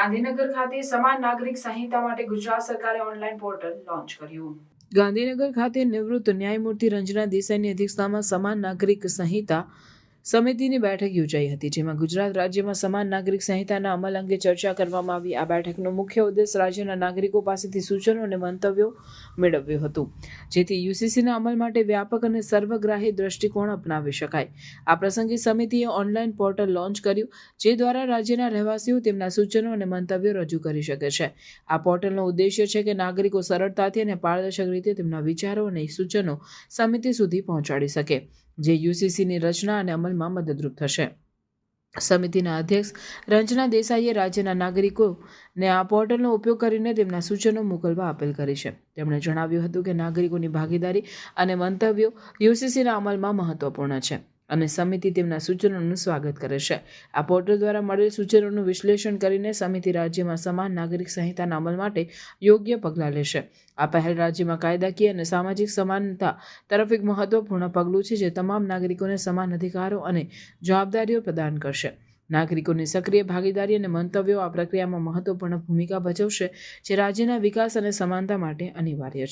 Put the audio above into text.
ગાંધીનગર ખાતે સમાન નાગરિક સંહિતા માટે ગુજરાત સરકારે ઓનલાઈન પોર્ટલ લોન્ચ કર્યું. ગાંધીનગર ખાતે નિવૃત્ત ન્યાયમૂર્તિ રંજના દેસાઈની અધ્યક્ષતામાં સમાન નાગરિક સંહિતા સમિતિની બેઠક યોજાઈ હતી, જેમાં ગુજરાત રાજ્યમાં સમાન નાગરિક સંહિતાના અમલ અંગે ચર્ચા કરવામાં આવી. આ બેઠકનો મુખ્ય ઉદ્દેશ રાજ્યના નાગરિકો પાસેથી સૂચનો અને મંતવ્યો મેળવ્યું હતું, જેથી યુસીસીના અમલ માટે વ્યાપક અને સર્વગ્રાહી દ્રષ્ટિકોણ અપનાવી શકાય. આ પ્રસંગે સમિતિએ ઓનલાઈન પોર્ટલ લોન્ચ કર્યું, જે દ્વારા રાજ્યના રહેવાસીઓ તેમના સૂચનો અને મંતવ્યો રજૂ કરી શકે છે. આ પોર્ટલનો ઉદ્દેશ્ય છે કે નાગરિકો સરળતાથી અને પારદર્શક રીતે તેમના વિચારો અને સૂચનો સમિતિ સુધી પહોંચાડી શકે, જે યુસીસીની રચના અને અમલમાં મદદરૂપ થશે. સમિતિના અધ્યક્ષ રંજના દેસાઈએ રાજ્યના નાગરિકોને આ પોર્ટલનો ઉપયોગ કરીને તેમના સૂચનો મોકલવા અપીલ કરી છે. તેમણે જણાવ્યું હતું કે નાગરિકોની ભાગીદારી અને મંતવ્યો યુસીસીના અમલમાં મહત્વપૂર્ણ છે. અને સમિતિ તેમના સૂચનોનું સ્વાગત કરે છે. આ પોર્ટલ દ્વારા મળેલ સૂચનોનું વિશ્લેષણ કરીને સમિતિ રાજ્યમાં સમાન નાગરિક સંહિતાના અમલ માટે યોગ્ય પગલાં લેશે. આ પહેલ રાજ્યમાં કાયદાકીય અને સામાજિક સમાનતા તરફ એક મહત્વપૂર્ણ પગલું છે જે તમામ નાગરિકોને સમાન અધિકારો અને જવાબદારીઓ પ્રદાન કરશે. નાગરિકોની સક્રિય ભાગીદારી અને મંતવ્યો આ પ્રક્રિયામાં મહત્વપૂર્ણ ભૂમિકા ભજવશે, જે રાજ્યના વિકાસ અને સમાનતા માટે અનિવાર્ય છે.